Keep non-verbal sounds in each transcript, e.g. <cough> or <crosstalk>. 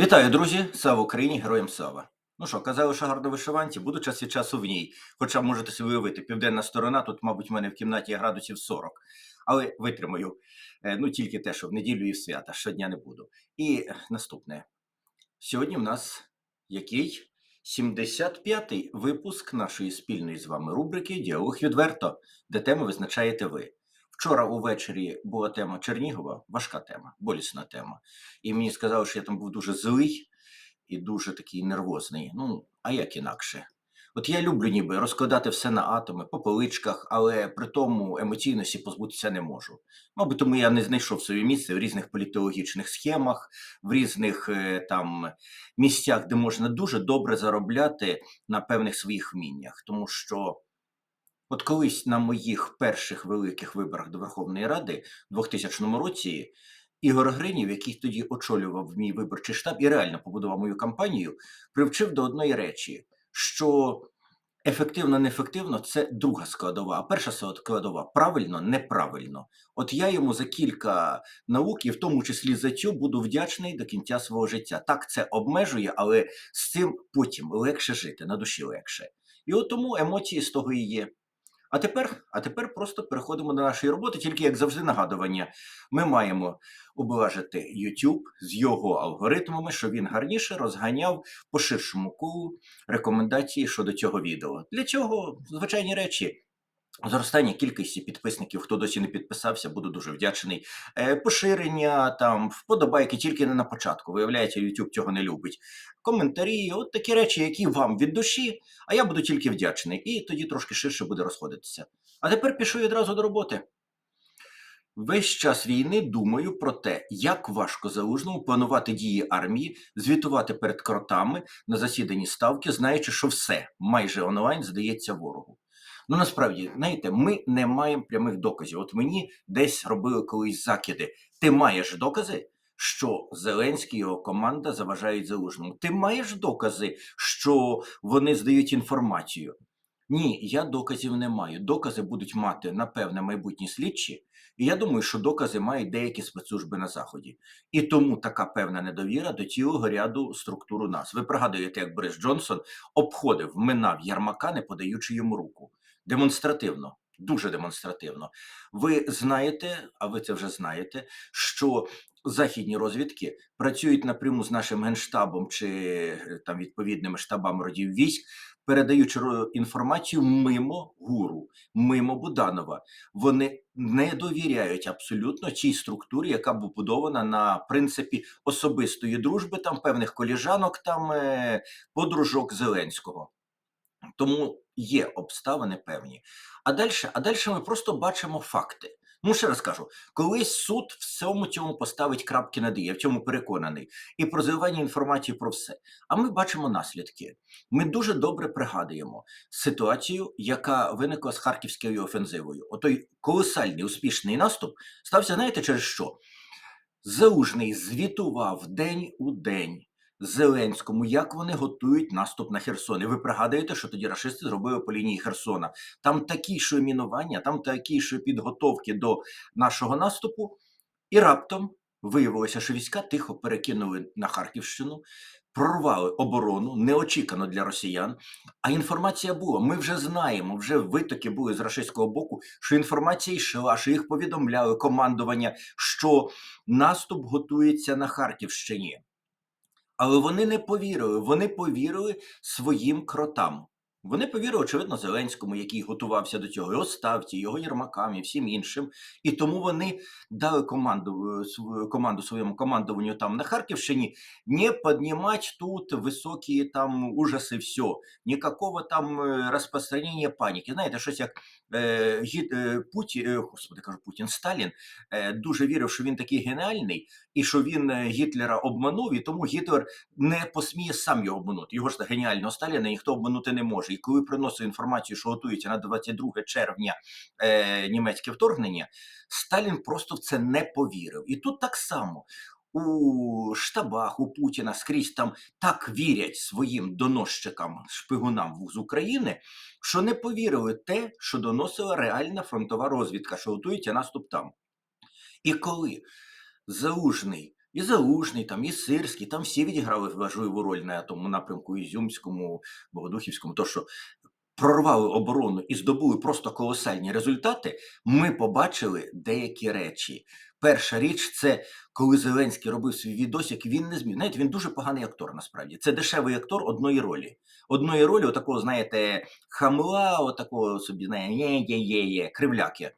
Вітаю, друзі! Слава Україні! Героям слава! Ну що, казали, що гарно вишиванці, буду час від часу в ній. Хоча можете собі уявити, південна сторона, тут, мабуть, в мене в кімнаті градусів 40. Але витримаю. Е, Ну, тільки те, що в неділю і в свята, щодня не буду. І наступне. Сьогодні в нас який? 75-й випуск нашої спільної з вами рубрики Діалог відверто, де теми визначаєте ви. Вчора увечері була тема Чернігова, важка тема, болісна тема. І мені сказали, що я там був дуже злий і дуже такий нервозний. Ну, а як інакше? От я люблю ніби розкладати все на атоми, по поличках, але при тому емоційності позбутися не можу. Мабуть, тому я не знайшов своє місце в різних політологічних схемах, в різних е, там місцях, де можна дуже добре заробляти на певних своїх вміннях. Тому що от колись на моїх перших великих виборах до Верховної Ради в 2000 році Ігор Гринів, який тоді очолював мій виборчий штаб і реально побудував мою кампанію, привчив до одної речі, що ефективно, неефективно це друга складова, а перша складова правильно, неправильно. От я йому за кілька наук, і в тому числі за цю, буду вдячний до кінця свого життя. Так це обмежує, але з цим потім легше жити, на душі легше. І от тому емоції з того і є. А тепер, а тепер просто переходимо до нашої роботи, тільки як завжди нагадування. Ми маємо обважити YouTube з його алгоритмами, щоб він гарніше розганяв по ширшому колу рекомендації щодо цього відео. Для цього звичайні речі. Зростання кількості підписників, хто досі не підписався, буду дуже вдячний. Е, поширення, там, вподобайки тільки не на початку. Виявляється, YouTube цього не любить. Коментарі, от такі речі, які вам від душі, а я буду тільки вдячний. І тоді трошки ширше буде розходитися. А тепер пішов відразу до роботи. Весь час війни думаю про те, як важко залужному планувати дії армії, звітувати перед кротами на засіданні ставки, знаючи, що все майже онлайн здається ворогу. Ну насправді, знаєте, ми не маємо прямих доказів. От мені десь робили колись закиди. Ти маєш докази, що Зеленський і його команда заважають залужному. Ти маєш докази, що вони здають інформацію. Ні, я доказів не маю. Докази будуть мати, напевне, майбутні слідчі, і я думаю, що докази мають деякі спецслужби на Заході. І тому така певна недовіра до цілого ряду структур у нас. Ви пригадуєте, як Борис Джонсон обходив, минав Ярмака, не подаючи йому руку. Демонстративно, дуже демонстративно. Ви знаєте, а ви це вже знаєте, що західні розвідки працюють напряму з нашим генштабом чи е, там відповідними штабами родів військ, передаючи інформацію мимо гуру, мимо Буданова. Вони не довіряють абсолютно цій структурі, яка побудована на принципі особистої дружби, там певних коліжанок, там е, подружок Зеленського. Тому є обставини певні. А далі, а далі ми просто бачимо факти. Ну, ще раз кажу, колись суд всьому цьому поставить крапки над я в цьому переконаний, і про зливання інформації про все. А ми бачимо наслідки. Ми дуже добре пригадуємо ситуацію, яка виникла з харківською офензивою. Отой колосальний успішний наступ стався, знаєте, через що? Залужний звітував день у день Зеленському, як вони готують наступ на Херсон. І ви пригадуєте, що тоді рашисти зробили по лінії Херсона. Там такі що мінування, там такі що підготовки до нашого наступу, і раптом виявилося, що війська тихо перекинули на Харківщину, прорвали оборону неочікано для росіян. А інформація була. Ми вже знаємо, вже витоки були з рашистського боку, що інформація йшла, що їх повідомляли командування, що наступ готується на Харківщині. Але вони не повірили. Вони повірили своїм кротам. Вони повірили, очевидно, Зеленському, який готувався до цього, його ставці, його Єрмакам і всім іншим. І тому вони дали команду, е, команду своєму командуванню там на Харківщині не піднімати тут високі там ужаси, все. Ніякого там е, розпространення паніки. Знаєте, щось як Путін, е, господи, кажу, Путін, Сталін е, дуже вірив, що він такий геніальний, і що він е, Гітлера обманув, і тому Гітлер не посміє сам його обманути. Його ж геніального Сталіна ніхто обманути не може. І коли приносив інформацію, що готується на 22 червня е, німецьке вторгнення, Сталін просто в це не повірив. І тут так само. У штабах у Путіна скрізь там так вірять своїм доносчикам, шпигунам з України, що не повірили те, що доносила реальна фронтова розвідка, що готується наступ там. І коли Залужний І Залужний, там, і Сирський, там всі відіграли важливу роль на тому напрямку Ізюмському, Богодухівському, то що прорвали оборону і здобули просто колосальні результати, ми побачили деякі речі. Перша річ це коли Зеленський робив свій відосик, він не зміг. Знаєте, він дуже поганий актор, насправді. Це дешевий актор одної ролі. Одної ролі, отакого, знаєте, хамла, отакого собі, знає, кривляки.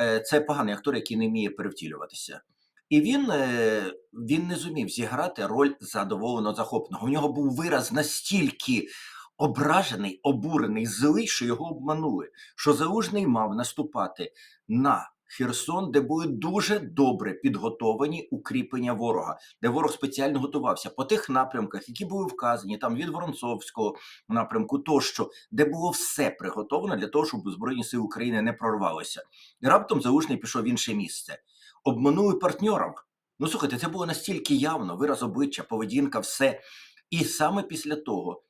Е, Це поганий актор, який не вміє перевтілюватися. І він, е, він не зумів зіграти роль задоволеного захопленого. У нього був вираз настільки ображений, обурений, злий, що його обманули. Що Залужний мав наступати на Херсон, де були дуже добре підготовані укріплення ворога, де ворог спеціально готувався по тих напрямках, які були вказані, там від Воронцовського напрямку, тощо, де було все приготовано для того, щоб Збройні сили України не прорвалися. І раптом Залужний пішов в інше місце. Обманули партнерів. Ну слухайте, це було настільки явно, вираз обличчя, поведінка, все. І саме після того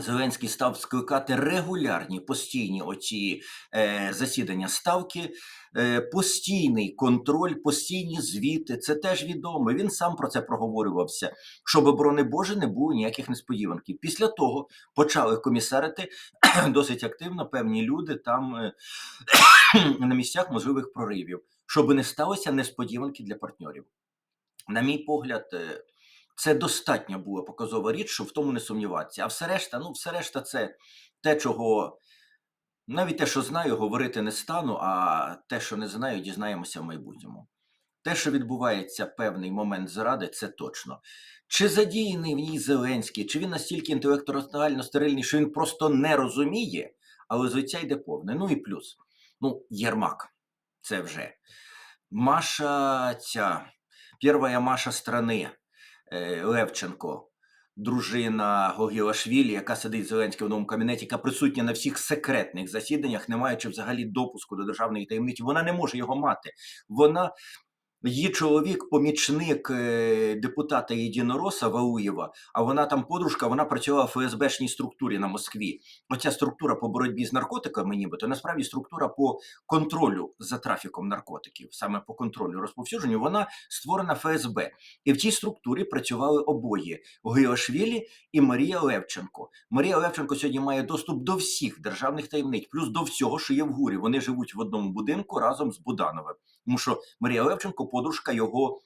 Зеленський став скликати регулярні постійні оці е, засідання ставки, е, постійний контроль, постійні звіти. Це теж відомо. Він сам про це проговорювався, щоб, борони Боже, не було ніяких несподіванків. Після того почали комісарити <clears throat> досить активно певні люди там е, <clears throat> на місцях можливих проривів, щоб не сталося несподіванки для партнерів. На мій погляд, е, це достатньо була показова річ, щоб в тому не сумніватися. А все решта, ну, все решта, це те, чого навіть те, що знаю, говорити не стану, а те, що не знаю, дізнаємося в майбутньому. Те, що відбувається певний момент зради, це точно. Чи задіяний в ній Зеленський, чи він настільки інтелектуально стерильний, що він просто не розуміє, але звиття йде повне. Ну і плюс. Ну, Єрмак, це вже. Маша ця, перша Маша страни, Левченко, дружина Гогілашвілі, яка сидить в Зеленському новому кабінеті, яка присутня на всіх секретних засіданнях, не маючи взагалі допуску до державної таємниці, вона не може його мати. Вона Її чоловік, помічник е, депутата Єдинороса Валуєва, а вона там подружка, вона працювала в ФСБшній структурі на Москві. Оця структура по боротьбі з наркотиками, нібито насправді структура по контролю за трафіком наркотиків, саме по контролю розповсюдженню, вона створена ФСБ. І в цій структурі працювали обоє Геошвілі і Марія Левченко. Марія Левченко сьогодні має доступ до всіх державних таємниць, плюс до всього, що є в гурі. Вони живуть в одному будинку разом з Будановим. Тому що Марія Левченко подружка його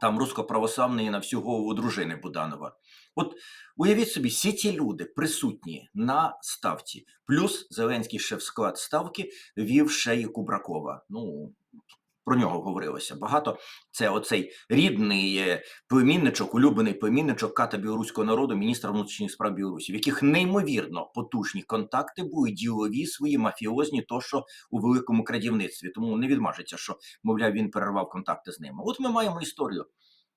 там русско-православної на всю голову дружини Буданова. От уявіть собі, всі ті люди присутні на ставці, плюс Зеленський ще в склад ставки вів ще й Кубракова. Ну, про нього говорилося багато. Це оцей рідний е, племінничок, улюблений племінничок ката білоруського народу, міністра внутрішніх справ Білорусі, в яких неймовірно потужні контакти були ділові свої мафіозні, то що у великому крадівництві. Тому не відмажеться, що мовляв він перервав контакти з ними. От ми маємо історію.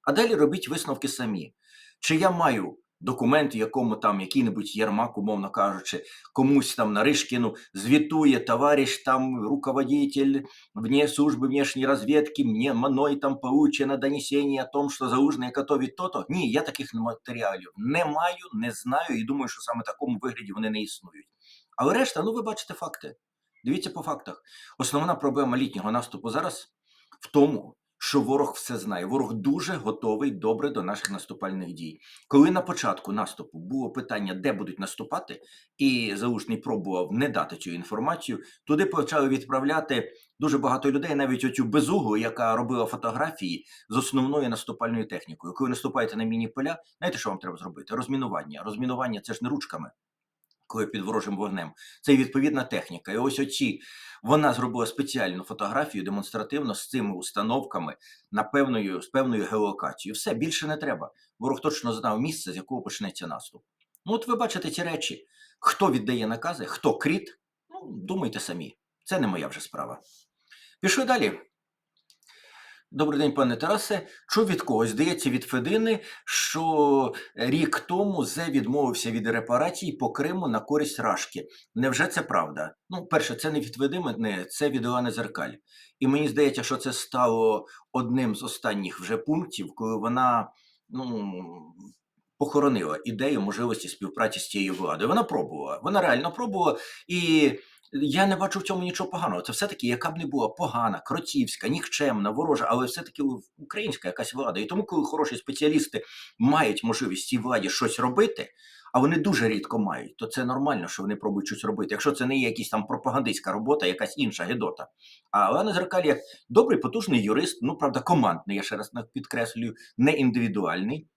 А далі робіть висновки самі. Чи я маю документ, якому там який-небудь Єрмак, умовно кажучи, комусь там Наришкіну звітує товариш там руководитель вне служби внешней разведки, мне мною там получено донесення о том, що Залужний готовить то-то. Ні, я таких матеріалів не маю, не знаю і думаю, що саме в такому вигляді вони не існують. Але решта, ну ви бачите факти. Дивіться по фактах. Основна проблема літнього наступу зараз в тому, що ворог все знає. Ворог дуже готовий добре до наших наступальних дій. Коли на початку наступу було питання, де будуть наступати, і Залужний пробував не дати цю інформацію, туди почали відправляти дуже багато людей, навіть оцю безугу, яка робила фотографії з основною наступальною технікою. Коли наступаєте на міні-поля, знаєте, що вам треба зробити? Розмінування. Розмінування це ж не ручками. Коли під ворожим вогнем, це і відповідна техніка. І ось оці вона зробила спеціальну фотографію демонстративно з цими установками на певною з певною геолокацією. Все більше не треба. Ворог точно знав місце, з якого почнеться наступ. Ну, от ви бачите ці речі. Хто віддає накази, хто кріт? Ну, думайте самі. Це не моя вже справа. Пішли далі. Добрий день, пане Тарасе. Чув від когось, здається, від Федини, що рік тому Зе відмовився від репарацій по Криму на користь Рашки. Невже це правда? Ну, перше, це не від Федини, це від Олени Зеркаль. І мені здається, що це стало одним з останніх вже пунктів, коли вона ну, похоронила ідею можливості співпраці з цією владою. Вона пробувала, вона реально пробувала. І Я не бачу в цьому нічого поганого. Це все-таки, яка б не була погана, кротівська, нікчемна, ворожа, але все-таки українська якась влада. І тому, коли хороші спеціалісти мають можливість цій владі щось робити, а вони дуже рідко мають, то це нормально, що вони пробують щось робити. Якщо це не є якась там пропагандистська робота, якась інша гедота. А Олена Зеркаль як добрий, потужний юрист, ну правда, командний, я ще раз підкреслюю, не індивідуальний.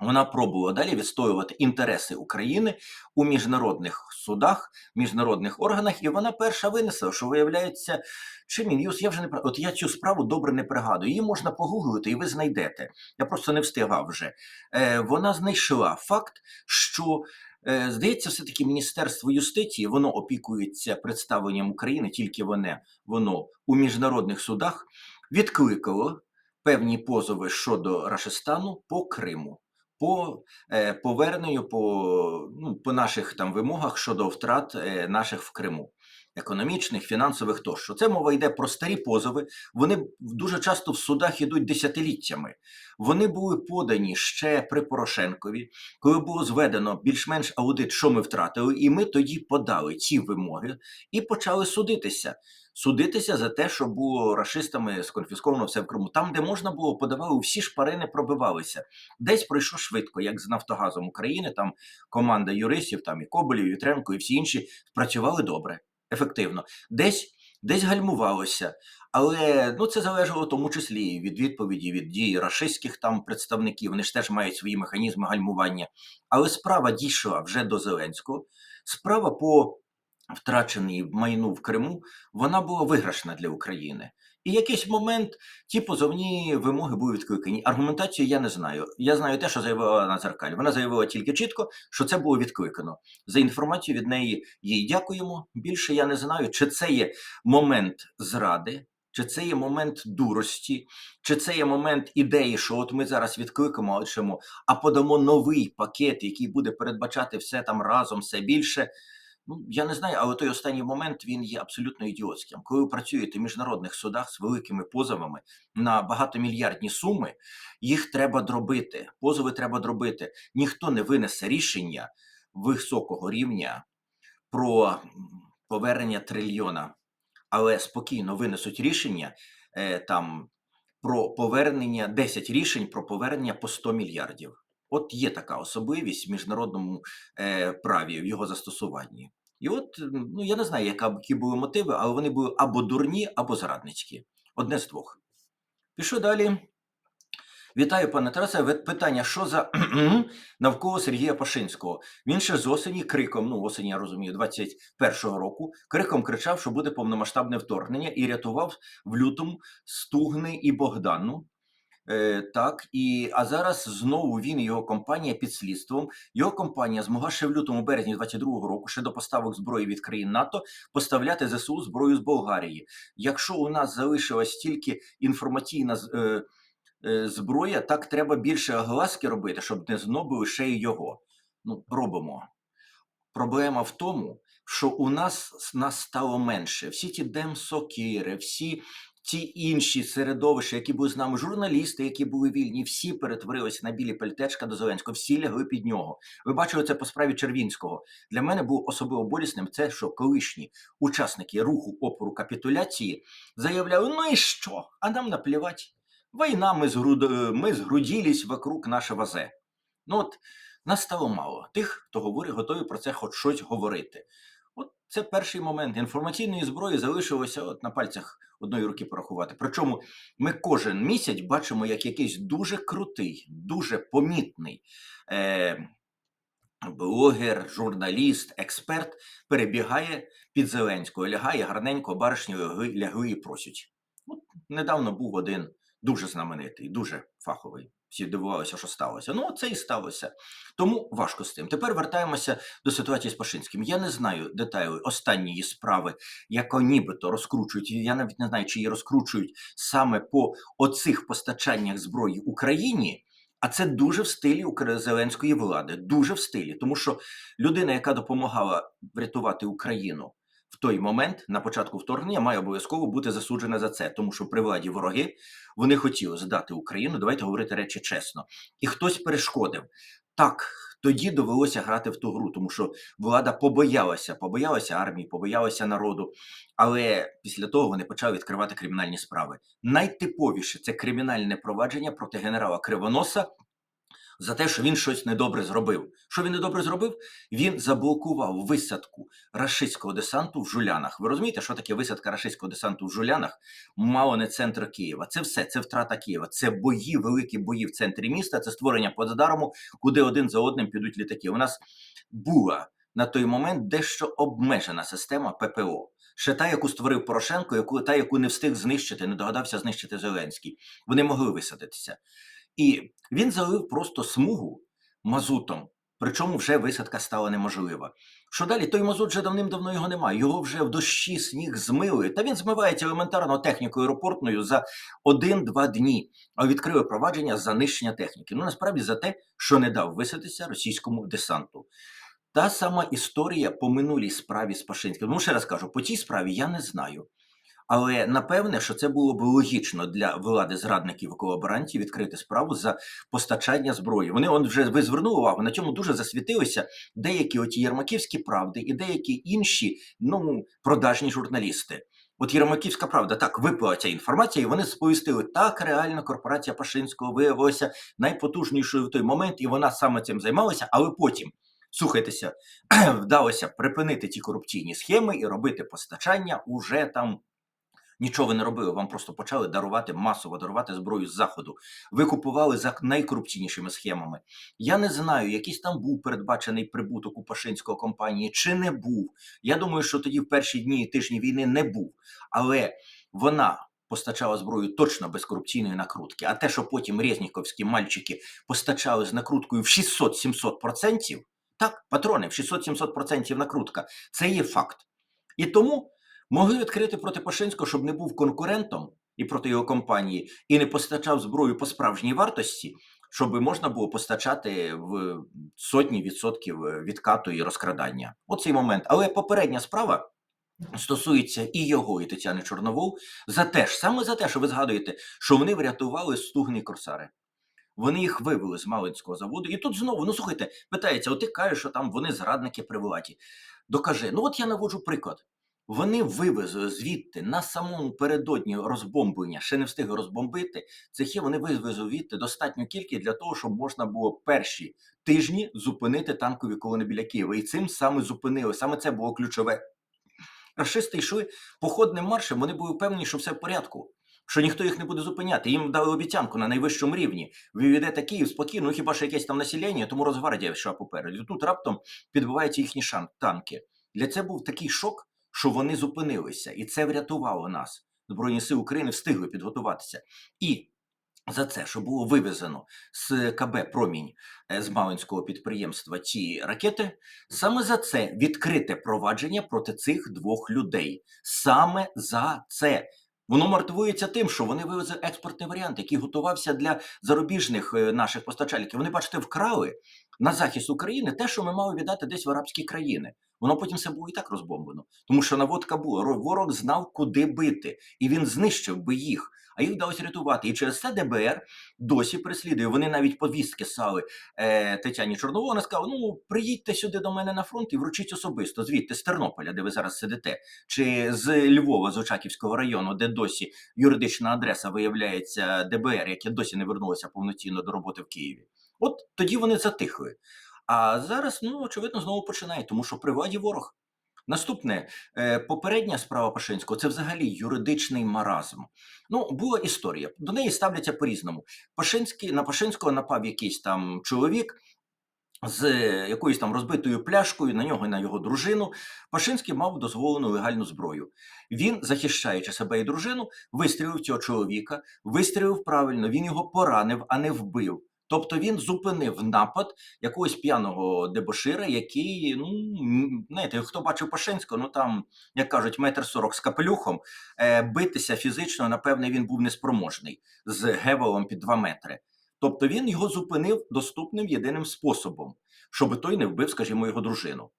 Вона пробувала далі відстоювати інтереси України у міжнародних судах, міжнародних органах, і вона перша винесла, що виявляється, чи Мін'юз, я вже не от я цю справу добре не пригадую. Її можна погуглити, і ви знайдете. Я просто не встигав вже. Е, Вона знайшла факт, що. е, Здається, все-таки Міністерство юстиції воно опікується представленням України, тільки воно, воно у міжнародних судах відкликало певні позови щодо Рашистану по Криму по е, поверненню по, ну, по наших там вимогах щодо втрат е, наших в Криму. Економічних, фінансових тощо. Це мова йде про старі позови. Вони дуже часто в судах ідуть десятиліттями. Вони були подані ще при Порошенкові, коли було зведено більш-менш аудит, що ми втратили, і ми тоді подали ці вимоги і почали судитися. Судитися за те, що було рашистами сконфісковано все в Криму. Там, де можна було, подавали всі шпарини, пробивалися. Десь пройшло швидко, як з Нафтогазом України. Там команда юристів, там і Коболів, і і всі інші працювали добре, ефективно. Десь десь гальмувалося, але ну це залежало в тому числі від відповіді від дій рашистських там представників. Вони ж теж мають свої механізми гальмування. Але справа дійшла вже до Зеленського. Справа по втрачений майну в Криму, вона була виграшна для України. І якийсь момент ті позовні вимоги були відкликані. Аргументацію я не знаю. Я знаю те, що заявила Назаркаль. Вона заявила тільки чітко, що це було відкликано. За інформацію від неї їй дякуємо. Більше я не знаю, чи це є момент зради, чи це є момент дурості, чи це є момент ідеї, що от ми зараз відкликаємо, а подамо новий пакет, який буде передбачати все там разом, все більше. Ну, я не знаю, але той останній момент він є абсолютно ідіотським. Коли ви працюєте в міжнародних судах з великими позовами на багатомільярдні суми, їх треба дробити. Позови треба дробити. Ніхто не винесе рішення високого рівня про повернення трильйона, але спокійно винесуть рішення е, там про повернення 10 рішень про повернення по 100 мільярдів. От є така особливість в міжнародному е, праві в його застосуванні. І от ну я не знаю, які були мотиви, але вони були або дурні, або зрадницькі. Одне з двох. Пішов далі. Вітаю, пане Тарасе. Питання, що за <clears throat> навколо Сергія Пашинського? Він ще з осені криком, ну осені, я розумію, 21-го року, криком кричав, що буде повномасштабне вторгнення, і рятував в лютому Стугни і Богдану. Е, Так, і а зараз знову він і його компанія під слідством. Його компанія змогла ще в лютому березні 22-го року, ще до поставок зброї від країн НАТО, поставляти ЗСУ зброю з Болгарії. Якщо у нас залишилась тільки інформаційна е, е, зброя, так треба більше огласки робити, щоб не знобили ще й його. Ну, робимо. Проблема в тому, що у нас нас стало менше. Всі ті демсокири, всі ті інші середовища, які були з нами, журналісти, які були вільні, всі перетворилися на білі пальтечка до Зеленського, всі лягли під нього. Ви бачили це по справі Червінського. Для мене був особливо болісним це, що колишні учасники руху опору капітуляції заявляли: ну і що? А нам наплівати. Війна, ми згруд... ми згруділись вокруг нашого зе. Ну от нас стало мало. Тих, хто говорить, готові про це хоч щось говорити. Це перший момент. Інформаційної зброї залишилося от на пальцях одної руки порахувати. Причому ми кожен місяць бачимо, як якийсь дуже крутий, дуже помітний е, блогер, журналіст, експерт перебігає під Зеленського, лягає гарненько, баришні лягли і просять. От недавно був один дуже знаменитий, дуже фаховий. Всі дивувалися, що сталося. Ну, це і сталося. Тому важко з тим. Тепер вертаємося до ситуації з Пашинським. Я не знаю деталі останньої справи, яко нібито розкручують. Я навіть не знаю, чи її розкручують саме по оцих постачаннях зброї Україні. А це дуже в стилі Зеленської влади, дуже в стилі, тому що людина, яка допомагала врятувати Україну в той момент на початку вторгнення має обов'язково бути засуджена за це, тому що при владі вороги вони хотіли здати Україну. Давайте говорити речі чесно, і хтось перешкодив так. тоді довелося грати в ту гру, тому що влада побоялася, побоялася армії, побоялася народу. Але після того вони почали відкривати кримінальні справи. Найтиповіше це кримінальне провадження проти генерала Кривоноса за те, що він щось недобре зробив. Що він недобре зробив? Він заблокував висадку рашистського десанту в Жулянах. Ви розумієте, що таке висадка рашистського десанту в Жулянах? Мало не центр Києва. Це все, це втрата Києва. Це бої, великі бої в центрі міста. Це створення плацдарму, куди один за одним підуть літаки. У нас була на той момент дещо обмежена система ППО. Ще та, яку створив Порошенко, яку та, яку не встиг знищити, не догадався знищити Зеленський. Вони могли висадитися. І він залив просто смугу мазутом, причому вже висадка стала неможлива. Що далі? Той мазут вже давним-давно його немає. Його вже в дощі сніг змили. Та він змивається елементарно технікою аеропортною за один-два дні. А відкрили провадження за нищення техніки. Ну насправді за те, що не дав висадитися російському десанту. Та сама історія по минулій справі з Пашинським. Ну, ще раз кажу, по тій справі я не знаю. Але напевне, що це було б логічно для влади зрадників і колаборантів відкрити справу за постачання зброї. Вони он вже ви звернули увагу на цьому дуже засвітилися деякі оті Єрмаківські правди і деякі інші ну продажні журналісти. От Єрмаківська правда так випала ця інформація, і вони сповістили так. Реально корпорація Пашинського виявилася найпотужнішою в той момент, і вона саме цим займалася. Але потім слухайтеся, <clears throat> вдалося припинити ті корупційні схеми і робити постачання уже там Нічого не робили, вам просто почали дарувати масово дарувати зброю з заходу. Ви купували за найкорупційнішими схемами. Я не знаю, якийсь там був передбачений прибуток у Пашинського компанії чи не був. Я думаю, що тоді в перші дні тижні війни не був, але вона. Постачала зброю точно без корупційної накрутки. А те, що потім резніковські мальчики постачали з накруткою в 600-700%, так, патрони в 600-700% накрутка, це є факт. І тому Могли відкрити проти Пашинського, щоб не був конкурентом і проти його компанії, і не постачав зброю по справжній вартості, щоб можна було постачати в сотні відсотків відкату і розкрадання. Оцей момент. Але попередня справа. Стосується і його, і Тетяни Чорновол за те ж саме за те, що ви згадуєте, що вони врятували стугні корсари. Вони їх вивели з Малинського заводу. І тут знову, ну слухайте, питається: от ти кажеш, що там вони зрадники при владі. Докажи, ну от я наводжу приклад. Вони вивезли звідти на самому передодні розбомблення, ще не встигли розбомбити. Цехи вони вивезли звідти достатню кількість для того, щоб можна було перші тижні зупинити танкові колони біля Києва. І цим саме зупинили. Саме це було ключове. Рашисти йшли походним маршем. Вони були впевнені, що все в порядку. Що ніхто їх не буде зупиняти. Їм дали обіцянку на найвищому рівні. Ви ведете Київ спокійно, ну хіба що якесь там населення, тому Росгвардія йшла попереду. Тут раптом підбиваються їхні шан танки. Для це був такий шок що вони зупинилися, і це врятувало нас. Збройні сили України встигли підготуватися. І за це, що було вивезено з КБ Промінь е, з Малинського підприємства ці ракети, саме за це відкрите провадження проти цих двох людей. Саме за це. Воно мотивується тим, що вони вивезли експортний варіант, який готувався для зарубіжних е, наших постачальників. Вони, бачите, вкрали на захист України те, що ми мали віддати десь в арабські країни. Воно потім все було і так розбомблено, тому що наводка була. Ворог знав, куди бити, і він знищив би їх. А їх вдалося рятувати. І через це ДБР досі переслідує. Вони навіть повістки сали е, Тетяні Чорнову. Вона сказала: ну приїдьте сюди до мене на фронт і вручіть особисто, звідти з Тернополя, де ви зараз сидите, чи з Львова, з Очаківського району, де досі юридична адреса виявляється ДБР, яке досі не вернулося повноцінно до роботи в Києві. От тоді вони затихли. А зараз, ну очевидно, знову починає, тому що при владі ворог. Наступне е, попередня справа Пашинського це взагалі юридичний маразм. Ну, була історія. До неї ставляться по-різному. Пашинський на Пашинського напав якийсь там чоловік з якоюсь там розбитою пляшкою на нього і на його дружину. Пашинський мав дозволену легальну зброю. Він, захищаючи себе і дружину, вистрілив цього чоловіка, вистрілив правильно, він його поранив, а не вбив. Тобто він зупинив напад якогось п'яного дебошира, який, ну знаєте, хто бачив Пашинського, ну там, як кажуть, метр сорок з капелюхом, е, битися фізично, напевне, він був неспроможний з гевелом під два метри. Тобто він його зупинив доступним єдиним способом, щоб той не вбив, скажімо, його дружину.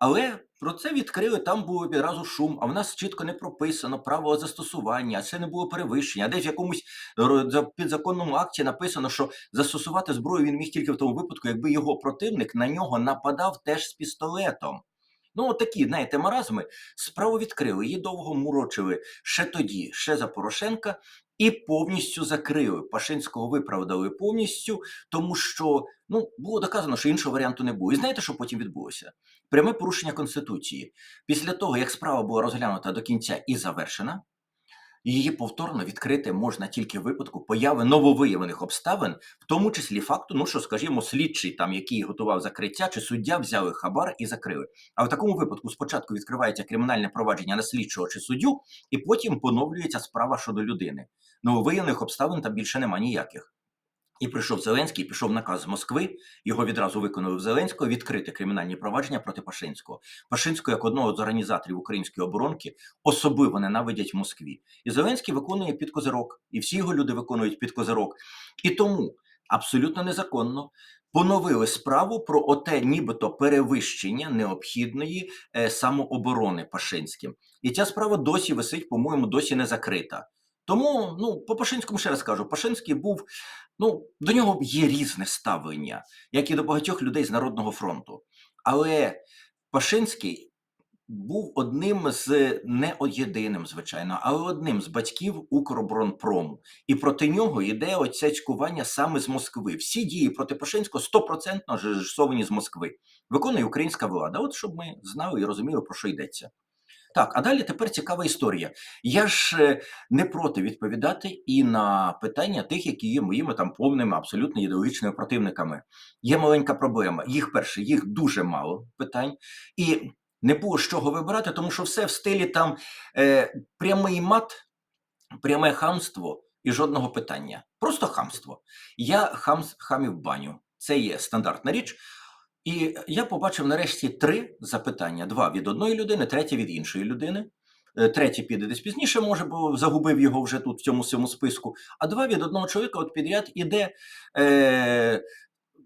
Але про це відкрили, там був відразу шум, а в нас чітко не прописано право застосування, а це не було перевищення. А десь в якомусь за- підзаконному акті написано, що застосувати зброю він міг тільки в тому випадку, якби його противник на нього нападав теж з пістолетом. Ну, такі, знаєте, маразми. Справу відкрили, її довго мурочили ще тоді, ще за Порошенка, і повністю закрили. Пашинського виправдали повністю, тому що ну, було доказано, що іншого варіанту не було. І знаєте, що потім відбулося? Пряме порушення Конституції. Після того, як справа була розглянута до кінця і завершена, її повторно відкрити можна тільки в випадку появи нововиявлених обставин, в тому числі факту, ну що, скажімо, слідчий, там, який готував закриття, чи суддя взяли хабар і закрили. А в такому випадку спочатку відкривається кримінальне провадження на слідчого чи суддю, і потім поновлюється справа щодо людини. Нововиявлених обставин там більше нема ніяких. І прийшов Зеленський, пішов наказ з Москви. Його відразу виконали в Зеленського відкрити кримінальні провадження проти Пашинського. Пашинського, як одного з організаторів української оборонки, особливо ненавидять в Москві. І Зеленський виконує під козирок, і всі його люди виконують під козирок. І тому абсолютно незаконно поновили справу про оте, нібито перевищення необхідної е, самооборони Пашинським. І ця справа досі висить, по-моєму, досі не закрита. Тому, ну, по Пашинському ще раз кажу, Пашинський був, ну, до нього є різне ставлення, як і до багатьох людей з Народного фронту. Але Пашинський був одним з не єдиним, звичайно, але одним з батьків Укроборонпрому. І проти нього йде оце цькування саме з Москви. Всі дії проти Пашинського стопроцентно режисовані з Москви. Виконує українська влада. От щоб ми знали і розуміли, про що йдеться. Так, а далі тепер цікава історія. Я ж е, не проти відповідати і на питання тих, які є моїми там повними абсолютно ідеологічними противниками. Є маленька проблема. Їх перше, їх дуже мало питань, і не було з чого вибирати, тому що все в стилі там е, прямий мат, пряме хамство і жодного питання. Просто хамство. Я хам, хамів баню. Це є стандартна річ. І я побачив нарешті три запитання: два від одної людини, третє від іншої людини. Е, Третє піде десь пізніше, може, бо загубив його вже тут в цьому всьому списку. А два від одного чоловіка от підряд іде е,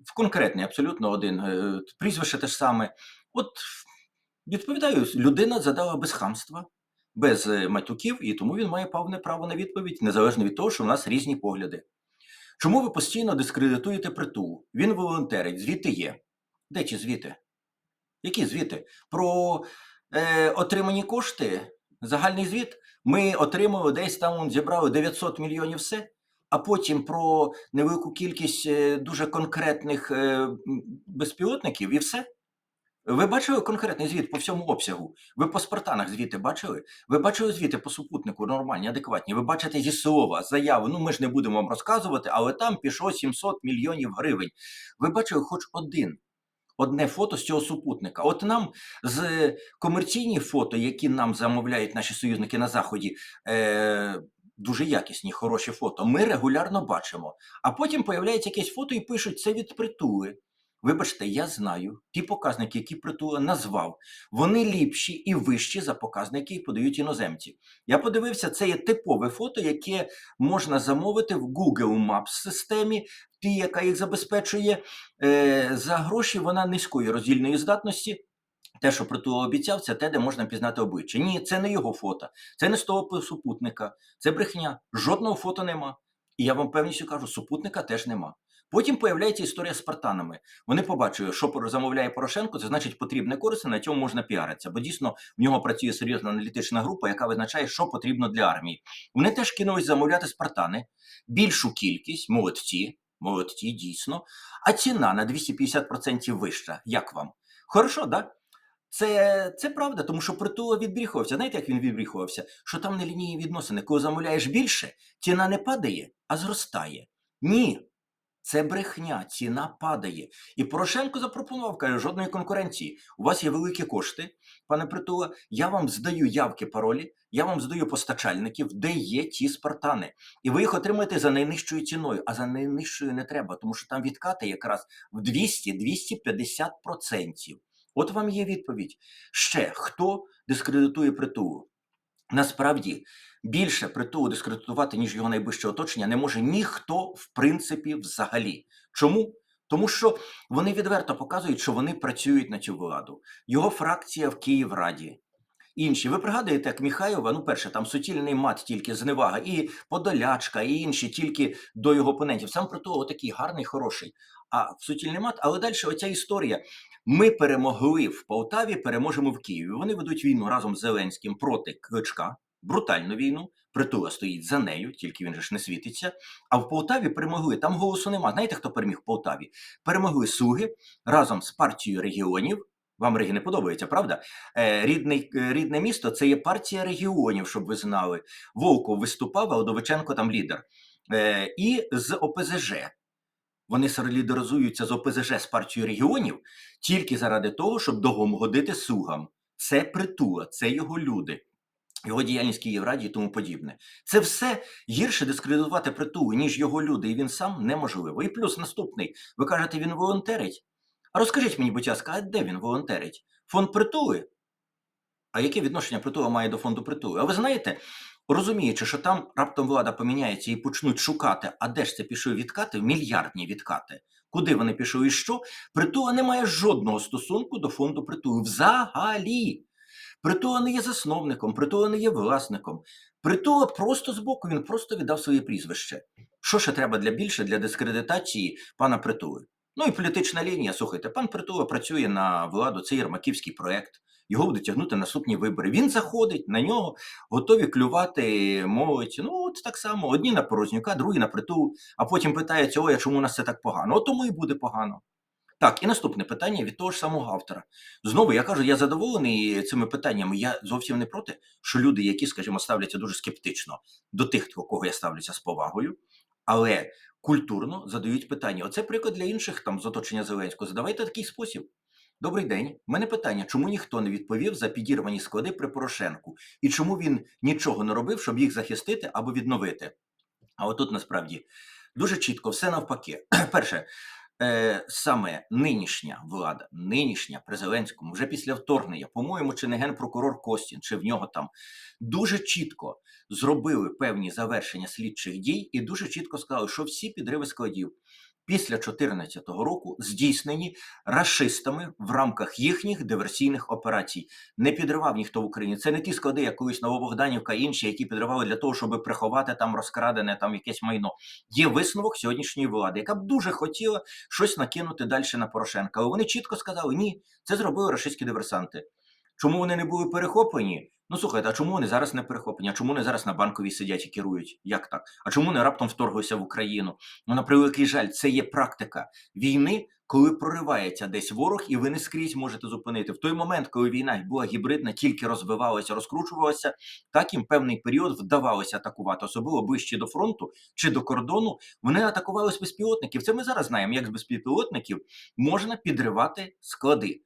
в конкретний, абсолютно один. Е, прізвище те ж саме. От відповідаю, людина задала без хамства, без е, матюків, і тому він має повне право на відповідь, незалежно від того, що в нас різні погляди. Чому ви постійно дискредитуєте притул? Він волонтерить, звідти є. Де ті звіти? Які звіти? Про е, отримані кошти, загальний звіт. Ми отримали десь там зібрали 900 мільйонів все, а потім про невелику кількість е, дуже конкретних е, безпілотників і все. Ви бачили конкретний звіт по всьому обсягу? Ви по спартанах звіти бачили? Ви бачили звіти по супутнику нормальні, адекватні? Ви бачите зі слова, заяву. Ну ми ж не будемо вам розказувати, але там пішло 700 мільйонів гривень. Ви бачили хоч один одне фото з цього супутника. От нам з комерційні фото, які нам замовляють наші союзники на заході, е, дуже якісні, хороші фото. Ми регулярно бачимо. А потім появляється якесь фото і пишуть це від притули. Вибачте, я знаю ті показники, які притула назвав, вони ліпші і вищі за показники, які подають іноземці. Я подивився, це є типове фото, яке можна замовити в Google Maps системі, ті, яка їх забезпечує е, за гроші. Вона низької роздільної здатності. Те, що притула обіцяв, це те, де можна пізнати обличчя. Ні, це не його фото, це не з того супутника, це брехня. Жодного фото нема. І я вам певністю кажу, супутника теж нема. Потім появляється історія з спартанами. Вони побачили, що замовляє Порошенко, це значить потрібне корисно, на цьому можна піаритися. Бо дійсно в нього працює серйозна аналітична група, яка визначає, що потрібно для армії. Вони теж кинулись замовляти спартани, більшу кількість, молодці, молодці, дійсно. А ціна на 250% вища. Як вам? Хорошо, да? Це, це правда, тому що притула відбріхувався. Знаєте, як він відбріхувався? Що там не лінійні відносини. Коли замовляєш більше, ціна не падає, а зростає. Ні. Це брехня, ціна падає. І Порошенко запропонував, каже, жодної конкуренції. У вас є великі кошти, пане Притула. Я вам здаю явки, паролі, я вам здаю постачальників, де є ті спартани. І ви їх отримаєте за найнижчою ціною, а за найнижчою не треба, тому що там відкати якраз в 200-250%. От вам є відповідь. Ще хто дискредитує притулу? Насправді більше притулу дискредитувати, ніж його найближче оточення, не може ніхто, в принципі, взагалі. Чому? Тому що вони відверто показують, що вони працюють на цю владу. Його фракція в Київраді. Інші, ви пригадуєте, як Міхайлова, ну перше, там суцільний мат, тільки зневага, і Подолячка, і інші тільки до його опонентів. Сам про того такий гарний, хороший. А в суцільний мат, але далі оця історія. Ми перемогли в Полтаві, переможемо в Києві. Вони ведуть війну разом з Зеленським проти Кличка, брутальну війну. Притула стоїть за нею, тільки він же ж не світиться. А в Полтаві перемогли. Там голосу нема. Знаєте, хто переміг в Полтаві? Перемогли слуги разом з партією регіонів. Вам не подобається, правда? Е, рідний, е, рідне місто це є партія регіонів, щоб ви знали. Волков виступав, а Удовиченко там лідер. Е, і з ОПЗЖ. Вони солідаризуються з ОПЗЖ з партією регіонів тільки заради того, щоб догодити слугам. Це притула, це його люди, його діяльність Київраді і тому подібне. Це все гірше дискредитувати притулу, ніж його люди, і він сам неможливо. І плюс наступний, ви кажете, він волонтерить. А розкажіть мені, будь ласка, а де він волонтерить? Фонд притули? А яке відношення притула має до фонду притули? А ви знаєте, розуміючи, що там раптом влада поміняється і почнуть шукати, а де ж це пішли відкати, мільярдні відкати, куди вони пішли і що, притула не має жодного стосунку до фонду притули. Взагалі. Притула не є засновником, притула не є власником. Притула просто збоку, він просто віддав своє прізвище. Що ще треба для більше для дискредитації пана Притули? Ну і політична лінія. Слухайте, пан Притула працює на владу, це Єрмаківський проект. Його будуть тягнути наступні вибори. Він заходить на нього, готові клювати молодь. Ну, от так само: одні на Порознюка, другі на притул, а потім питаються, ой, а чому у нас це так погано? От тому і буде погано. Так, і наступне питання від того ж самого автора. Знову я кажу, я задоволений цими питаннями. Я зовсім не проти, що люди, які, скажімо, ставляться дуже скептично до тих, до кого я ставлюся з повагою, але культурно задають питання. Оце приклад для інших там з оточення Зеленського. Задавайте такий спосіб. Добрий день. У мене питання, чому ніхто не відповів за підірвані склади при Порошенку, і чому він нічого не робив, щоб їх захистити або відновити? А отут насправді дуже чітко все навпаки. <clears throat> Перше, е, саме нинішня влада, нинішня при Зеленському, вже після вторгнення, по-моєму, чи не генпрокурор Костін, чи в нього там дуже чітко зробили певні завершення слідчих дій і дуже чітко сказали, що всі підриви складів після 2014 року здійснені рашистами в рамках їхніх диверсійних операцій. Не підривав ніхто в Україні. Це не ті склади, як колись Новобогданівка і інші, які підривали для того, щоб приховати там розкрадене там якесь майно. Є висновок сьогоднішньої влади, яка б дуже хотіла щось накинути далі на Порошенка. Але вони чітко сказали: ні, це зробили рашистські диверсанти. Чому вони не були перехоплені? Ну слухайте, а чому вони зараз не перехоплені? А чому вони зараз на банковій сидять і керують? Як так? А чому вони раптом вторглися в Україну? Ну, на превеликий жаль, це є практика війни, коли проривається десь ворог, і ви не скрізь можете зупинити. В той момент, коли війна була гібридна, тільки розвивалася, розкручувалася, так їм певний період вдавалося атакувати, особливо ближче до фронту чи до кордону. Вони атакували з безпілотників. Це ми зараз знаємо, як з безпілотників можна підривати склади.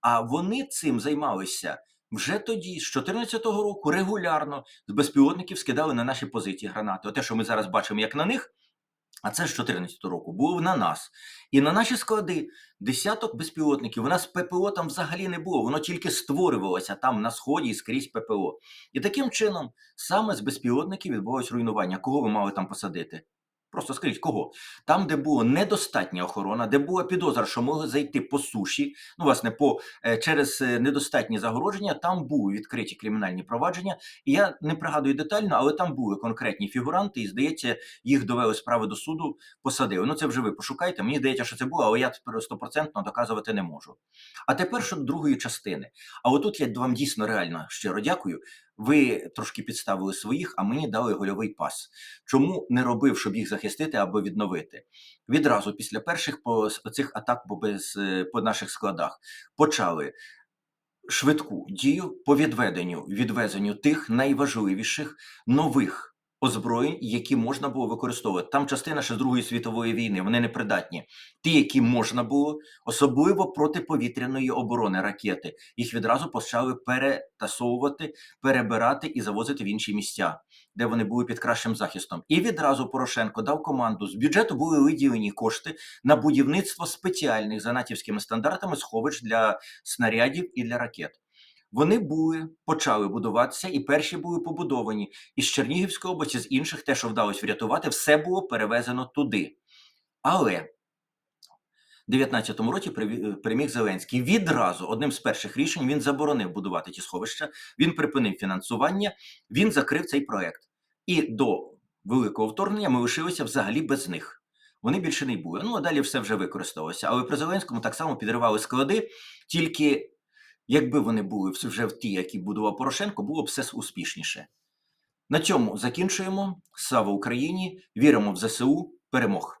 А вони цим займалися вже тоді, з 2014 року, регулярно з безпілотників скидали на наші позиції гранати. Оте, що ми зараз бачимо, як на них, а це з 2014 року, було на нас. І на наші склади десяток безпілотників. У нас ППО там взагалі не було, воно тільки створювалося там на сході і скрізь ППО. І таким чином саме з безпілотників відбувалось руйнування. Кого ви мали там посадити? Просто скажіть, кого? Там, де була недостатня охорона, де була підозра, що могли зайти по суші, ну, власне, по, е, через е, недостатні загородження, там були відкриті кримінальні провадження. І я не пригадую детально, але там були конкретні фігуранти, і, здається, їх довели справи до суду, посадили. Ну, це вже ви пошукайте. Мені здається, що це було, але я стопроцентно доказувати не можу. А тепер щодо другої частини. А отут я вам дійсно реально щиро дякую. Ви трошки підставили своїх, а мені дали гольовий пас. Чому не робив, щоб їх захистити або відновити? Відразу після перших по цих атак по, без, е, по наших складах почали швидку дію по відведенню відвезенню тих найважливіших нових. Озброєнь, які можна було використовувати. Там частина ще з Другої світової війни, вони непридатні. Ті, які можна було, особливо протиповітряної оборони ракети, їх відразу почали перетасовувати, перебирати і завозити в інші місця, де вони були під кращим захистом. І відразу Порошенко дав команду: з бюджету були виділені кошти на будівництво спеціальних за натівськими стандартами сховищ для снарядів і для ракет. Вони були, почали будуватися, і перші були побудовані із Чернігівської області, з інших, те, що вдалося врятувати, все було перевезено туди. Але 19-му році приві- переміг Зеленський. Відразу одним з перших рішень він заборонив будувати ті сховища, він припинив фінансування, він закрив цей проект. І до великого вторгнення ми лишилися взагалі без них. Вони більше не були. Ну а далі все вже використовувалося. Але при Зеленському так само підривали склади, тільки якби вони були вже в ті, які будував Порошенко, було б все успішніше. На цьому закінчуємо. Слава Україні! Віримо в ЗСУ. Перемог!